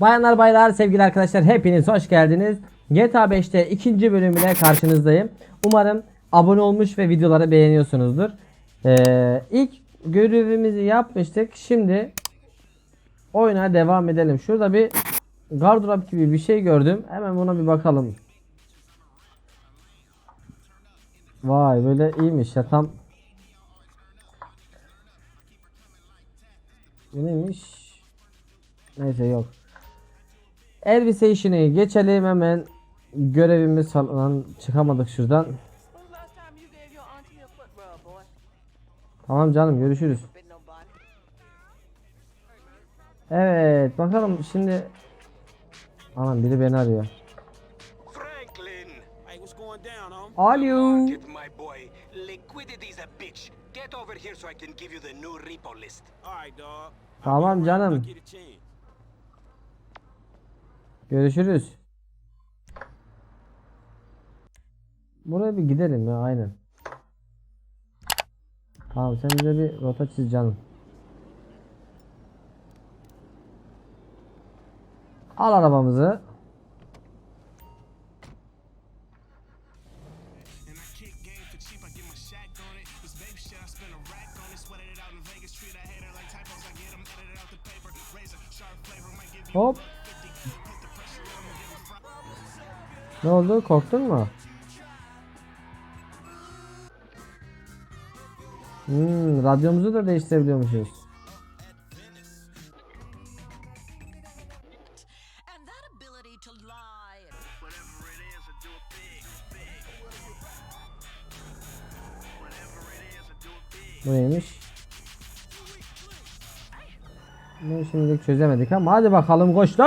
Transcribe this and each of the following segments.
Bayanlar baylar sevgili arkadaşlar hepiniz hoş geldiniz. GTA 5'te ikinci bölümüyle karşınızdayım. Umarım abone olmuş ve videoları beğeniyorsunuzdur. Ee, ilk görevimizi yapmıştık. Şimdi oyuna devam edelim. Şurada bir gardırop gibi bir şey gördüm. Hemen buna bir bakalım. Vay böyle iyiymiş ya tam. Bu neymiş? Neyse yok. Elbise işini geçelim hemen. Görevimiz falan çıkamadık şuradan. Tamam canım görüşürüz. Evet bakalım şimdi. Anam biri beni arıyor. Alo. Market, my boy. Liquidity's a bitch. Get over here so I can give you the new repo list. Alright, dog. Tamam canım. Görüşürüz. Buraya bir gidelim ya aynen. Tamam sen bize bir rota çiz canım. Al arabamızı. Korktun mu? Hmm, radyomuzu da değiştirebiliyormuşuz. Bu neymiş? Bunu şimdilik çözemedik ama hadi bakalım koş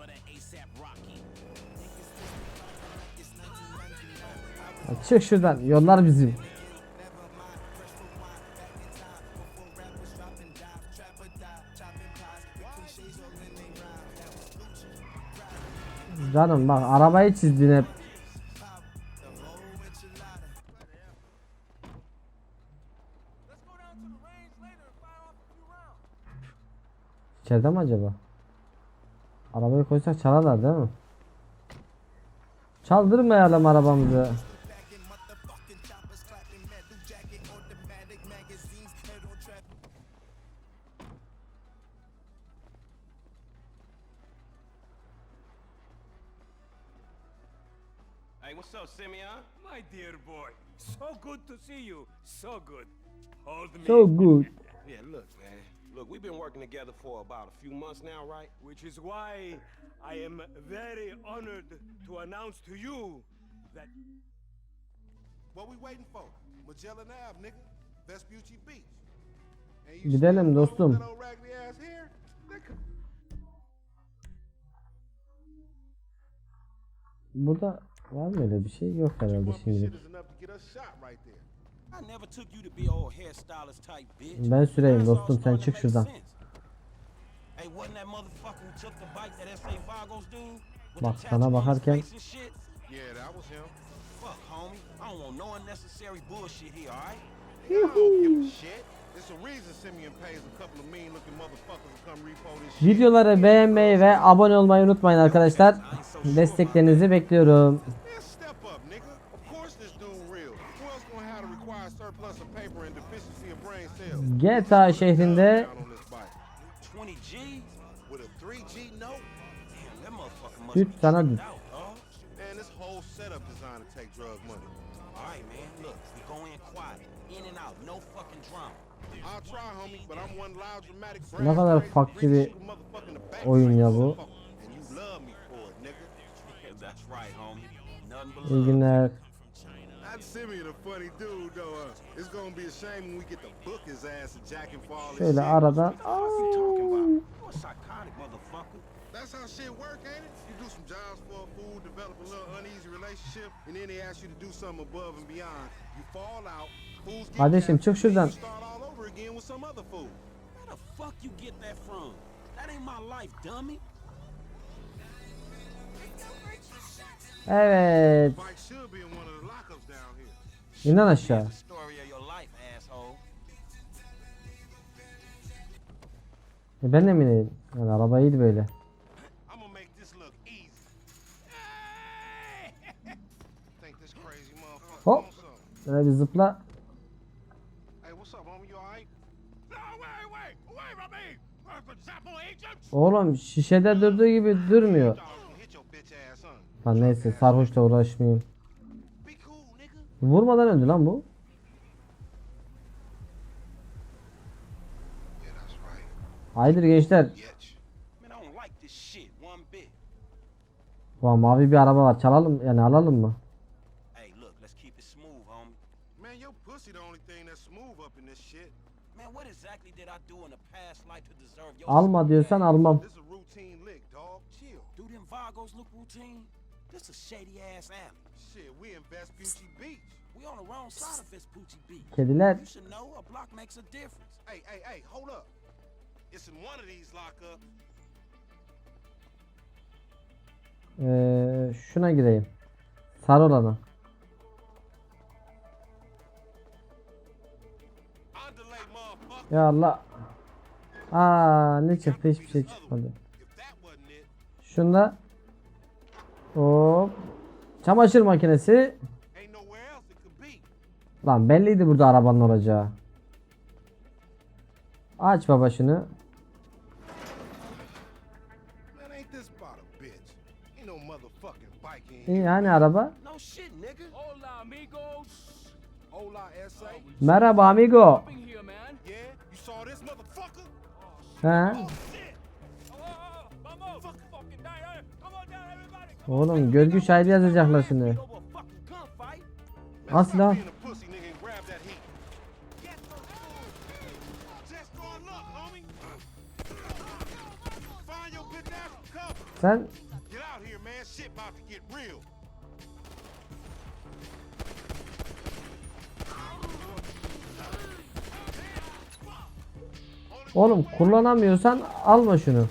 that ASAP Rocky. Ha, çık şuradan. Yollar bizim. Canım bak arabayı çizdin hep. İçeride mi acaba? Arabayı koysak çalarlar değil mi? Çaldırmayalım arabamızı. Hey, what's up, Simeon? My dear boy, so good to see you. So good. Hold me. So good. Together for about a few months now, right? Which is why I am very honored to announce to you that What we waiting for? Magellan Ave, nigga. Vespucci Beach. Gidelim dostum. Burada var mı öyle bir şey? Yok herhalde Bumpy şimdilik. shit is enough to get us shot right there. I never took you to be old hairstylist type bitch. Ben süreyim dostum, sen çık şuradan. Bak the sana bakarken-? Yeah, that was him. Fuck, homie. I don't want no unnecessary bullshit here, alright? I don't give a shit. Videoları beğenmeyi ve abone olmayı unutmayın arkadaşlar. Desteklerinizi bekliyorum. Man, step loud, dramatic Ne kadar farklı bir oyun ya bu. İyi günler. Şöyle aradan. That's how shit work, ain't it? Kardeşim çık şuradan. Evet. İnan aşağı. E ben de mi değilim? Yani araba iyiydi böyle. Hop. Böyle bir zıpla. Oğlum şişede durduğu gibi durmuyor. Lan neyse sarhoşla uğraşmayayım. Vurmadan öldü lan bu. Hayırdır gençler? Ulan mavi bir araba var. Çalalım yani alalım mı? Alma diyorsan almam. Kediler. Ee, şuna gireyim. Sarı olana. Ya Allah. Aa ne çıktı hiçbir şey çıkmadı. Şunda Hop. Çamaşır makinesi. Lan belliydi burada arabanın olacağı. Aç baba şunu. İyi yani araba. Merhaba amigo. He. Oğlum görgü şahidi yazacaklar şimdi. Asla. Sen Oğlum kullanamıyorsan alma şunu.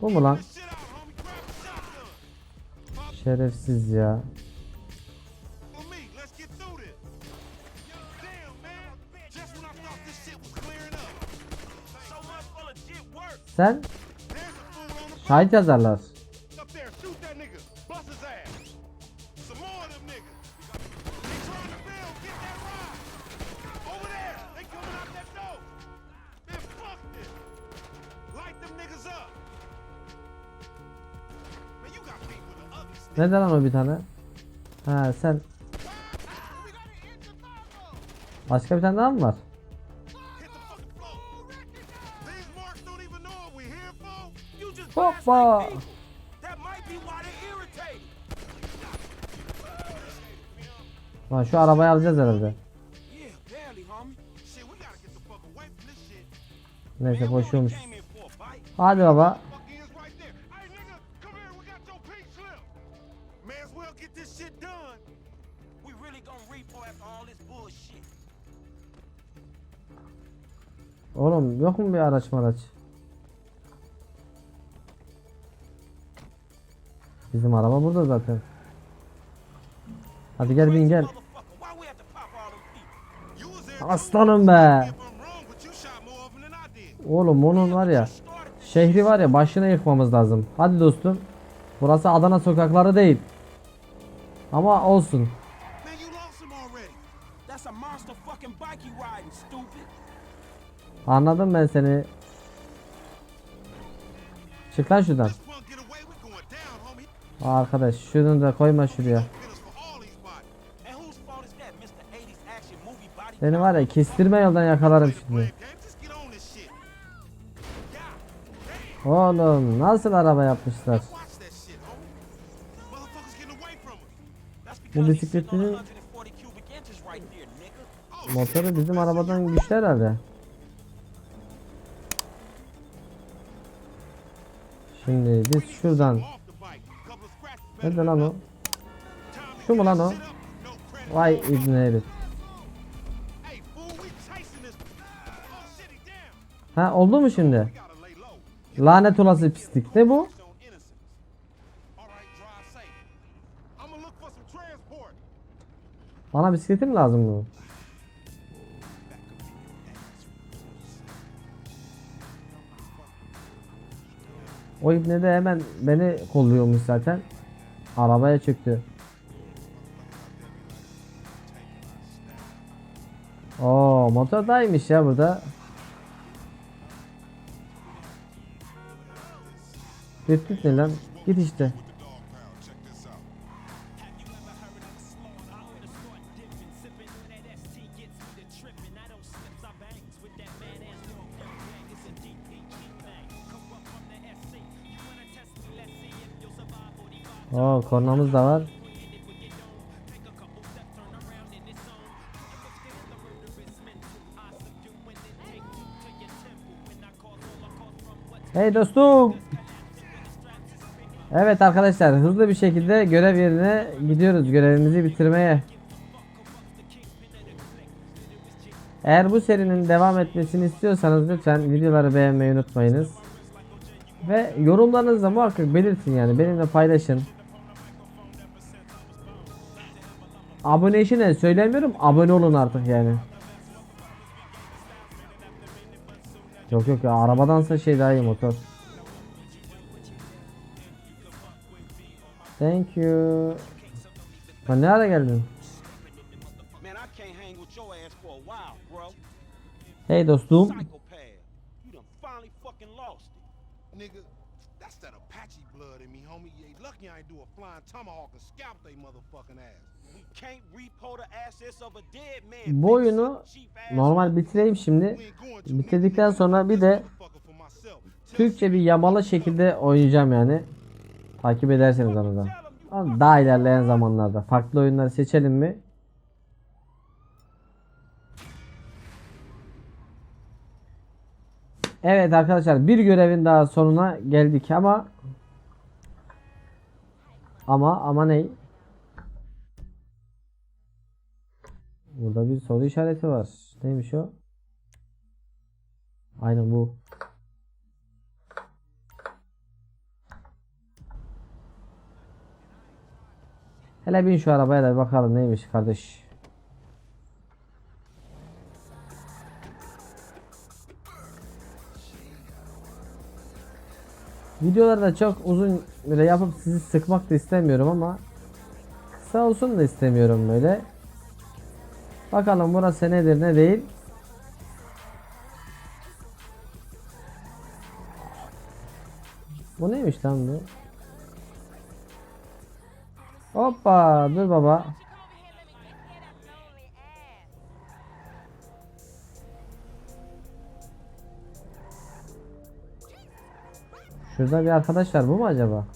Bu mu lan? Şerefsiz ya. Sen şahit yazarlar. Neden ama bir tane? Ha sen. Başka bir tane daha mı var? Hoppa. Lan şu arabayı alacağız herhalde. Neyse boşuyormuş. Hadi baba. Yok mu bir araç maraç? Bizim araba burada zaten. Hadi gel bin gel. Aslanım be. Oğlum onun var ya. Şehri var ya başına yıkmamız lazım. Hadi dostum. Burası Adana sokakları değil. Ama olsun. Anladım ben seni. Çık lan şuradan. Arkadaş şunu da koyma şuraya. Beni var ya kestirme yoldan yakalarım şimdi. Oğlum nasıl araba yapmışlar? Bu bisikletini motoru bizim arabadan güçlü herhalde. Şimdi biz şuradan Nerede lan o? Şu mu lan o? Vay ibne herif. Ha oldu mu şimdi? Lanet olası pislik. Ne bu? Bana bisikletim lazım bu. O ibne de hemen beni kolluyormuş zaten. Arabaya çıktı. Oo motordaymış ya burada. Düt düt ne lan? Git işte. Oo kornamız da var. Hey dostum. Evet arkadaşlar hızlı bir şekilde görev yerine gidiyoruz görevimizi bitirmeye. Eğer bu serinin devam etmesini istiyorsanız lütfen videoları beğenmeyi unutmayınız. Ve yorumlarınızı da muhakkak belirtin yani benimle paylaşın. Abone işi ne söylemiyorum abone olun artık yani. Yok yok ya arabadansa şey daha iyi motor. Thank you. Ha ne ara geldin? Hey dostum. Psychopath. You done finally fucking lost it. Nigga, that's that Apache blood in me, homie. You ain't lucky I ain't do a flying tomahawk and scalp they motherfucking ass. We can't repo the assets of a dead man. Bu big oyunu son, cheap ass normal bitireyim şimdi. Bitirdikten sonra bir de. Türkçe bir yamalı şekilde oynayacağım yani. Takip ederseniz onu da. Ama Daha ilerleyen zamanlarda. Farklı oyunları seçelim mi? Evet arkadaşlar bir görevin daha sonuna geldik ama ama ama ne? Burada bir soru işareti var. Neymiş o? Aynen bu. Hele bin şu arabaya da bakalım neymiş kardeş. Videolarda çok uzun böyle yapıp sizi sıkmak da istemiyorum ama kısa olsun da istemiyorum böyle. Bakalım burası nedir ne değil. Bu neymiş lan bu? Hoppa dur baba. Şurada bir arkadaş var bu mu acaba?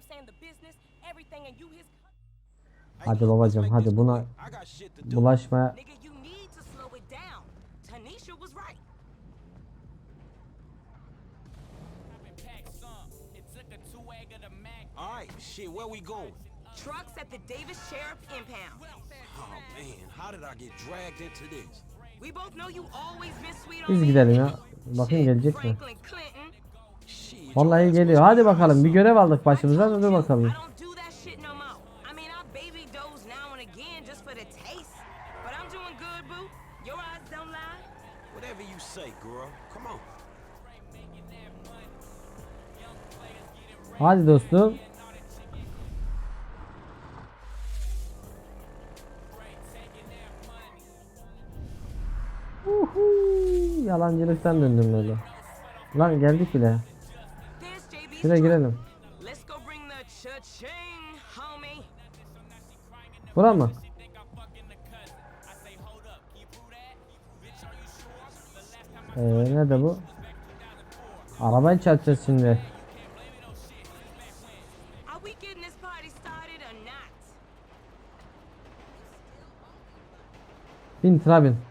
I'm saying? The business, everything, and you his. Hadi babacım hadi buna I shit, where we going? Trucks at the Davis Sheriff Impound. Oh man, how did I get dragged into this? We both know you always been sweet on Biz gidelim ya. Bakın gelecek mi? Franklin Clinton. Shit. Vallahi geliyor. Hadi bakalım bir görev aldık başımıza da dur bakalım. I don't do that shit no more. I mean, I baby doze now and again just for the taste. But I'm doing good, boo. Your eyes don't lie. Whatever you say, girl. Come on. Hadi dostum. Uhu, yalancılıktan döndüm böyle. Lan geldik bile. Şuraya girelim. Bura mı? Ee, nerede bu? Arabayı çarpacağız şimdi. Are we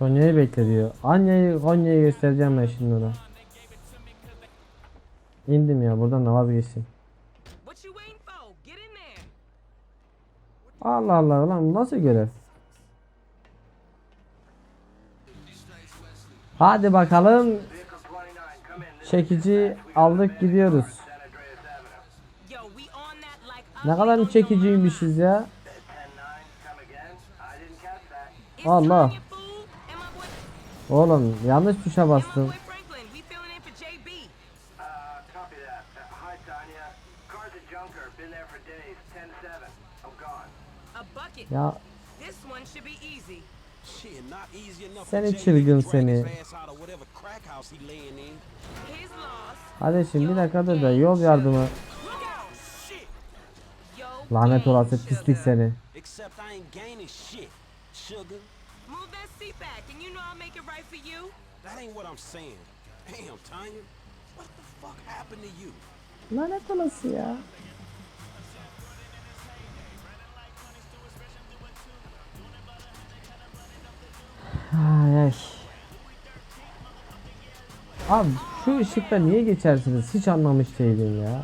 Konya'yı bekle diyor. Anya'yı Konya'yı göstereceğim ben şimdi ona. İndim ya buradan da vazgeçsin. Allah Allah lan nasıl görev? Hadi bakalım. Çekici aldık gidiyoruz. Ne kadar çekiciymişiz ya? Allah. Tanya, fool. And my boy, Oğlum yanlış tuşa bastım. boy Franklin. We filling in for JB. Copy that. Hi, Tanya. Car's a junker. Been there for days. 10-7. I'm gone. A bucket. Ya Seni çılgın seni. hadi şimdi bir dakika dur da yol yardımı. Lanet olası pislik seni. That ain't what I'm saying. Damn, Tanya. What the fuck happened to you? Lanet olası ya. Ay ay. Abi şu ışıkta niye geçersiniz? Hiç anlamış değilim ya.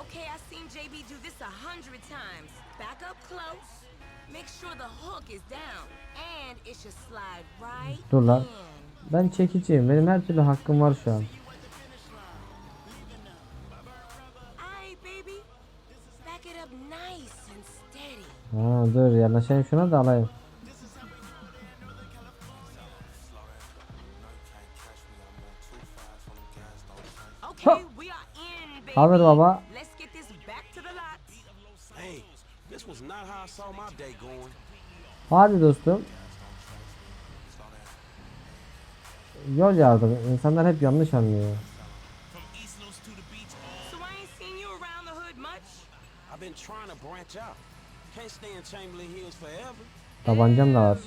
Okay, I've seen JB do this a hundred times. Back up close. Make sure the hook is down. Dur lan. Ben çekiciyim. Benim her türlü hakkım var şu an. Ha dur yanaşayım şuna da alayım. Baby. Hazır baba. Let's get Yol yardımı. İnsanlar hep yanlış anlıyor. Tabancam da var.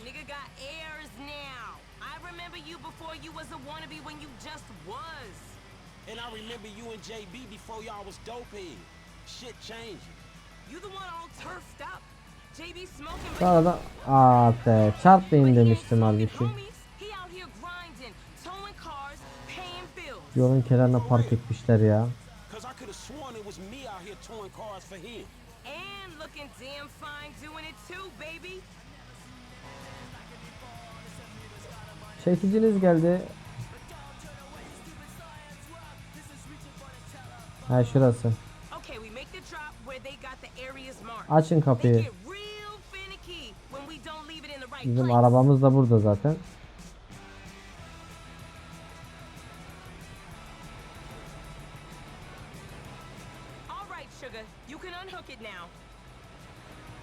And I remember you and JB before y'all was dopehead. Shit changing. You the one all turfed up. JB smoking, Sonra aa be çarpmayın demiştim halbuki. Fine doing it too, baby. Çekiciniz geldi. Ha şurası. Açın kapıyı. Bizim arabamız da burada zaten. Sugar, you can unhook it now.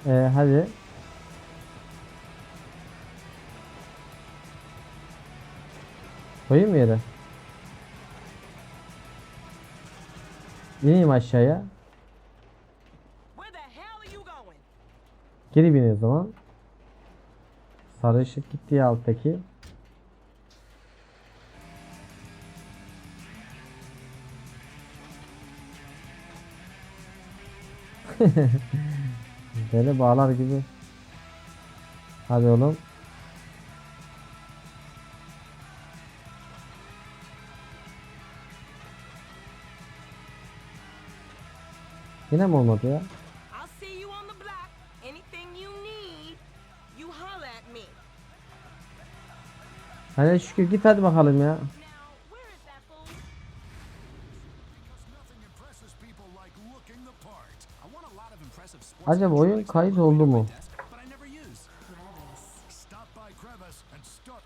Ee, hadi. Koyayım mı yere? İneyim aşağıya. Geri bineyim o zaman. Sarı ışık gitti ya alttaki. Beni bağlar gibi. Hadi oğlum. Yine mi olmadı ya? Hadi şükür git hadi bakalım ya. Acaba oyun kayıt oldu mu? desk, but I never use. Stop by Crevice and start.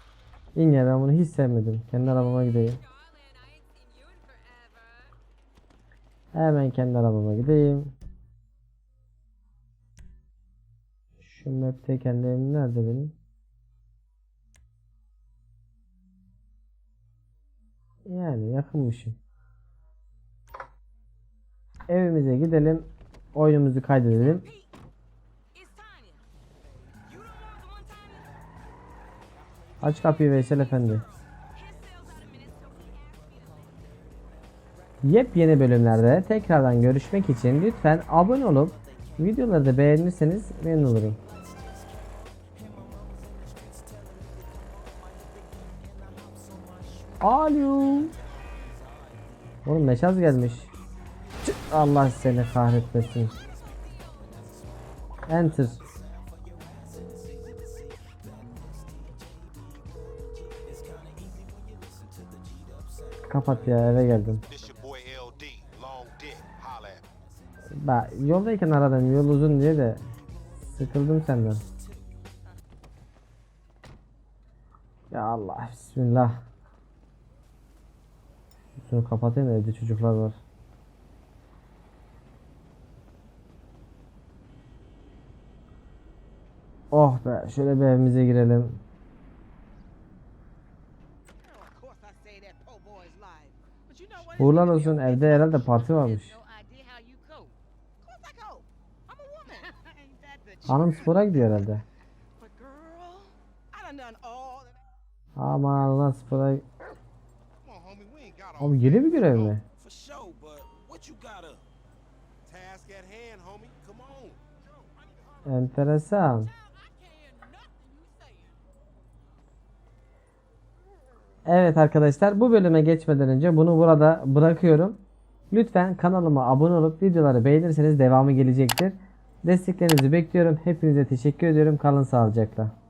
İn ya ben bunu hiç sevmedim. Kendi arabama gideyim. Hemen kendi arabama gideyim. Şu map'te kendi evim nerede benim? Yani yakınmışım. Evimize gidelim. Oyunumuzu kaydedelim. Aç kapıyı Veysel Efendi. Yepyeni bölümlerde tekrardan görüşmek için lütfen abone olup videoları da beğenirseniz memnun olurum. Alo. Oğlum meşaz gelmiş. Allah seni kahretmesin. Enter. Kapat ya eve geldim. Ben yoldayken aradım yol uzun diye de sıkıldım senden. Ya Allah bismillah. Şunu kapatayım da evde çocuklar var. Oh be şöyle bir evimize girelim. Uğurlar olsun evde herhalde parti varmış. Hanım spora gidiyor herhalde. Aman lan spora. Oğlum yeni bir görev mi? For sure, but what you got up? task at hand, homie. Come on. Enteresan. Evet arkadaşlar bu bölüme geçmeden önce bunu burada bırakıyorum. Lütfen kanalıma abone olup videoları beğenirseniz devamı gelecektir. Desteklerinizi bekliyorum. Hepinize teşekkür ediyorum. Kalın sağlıcakla.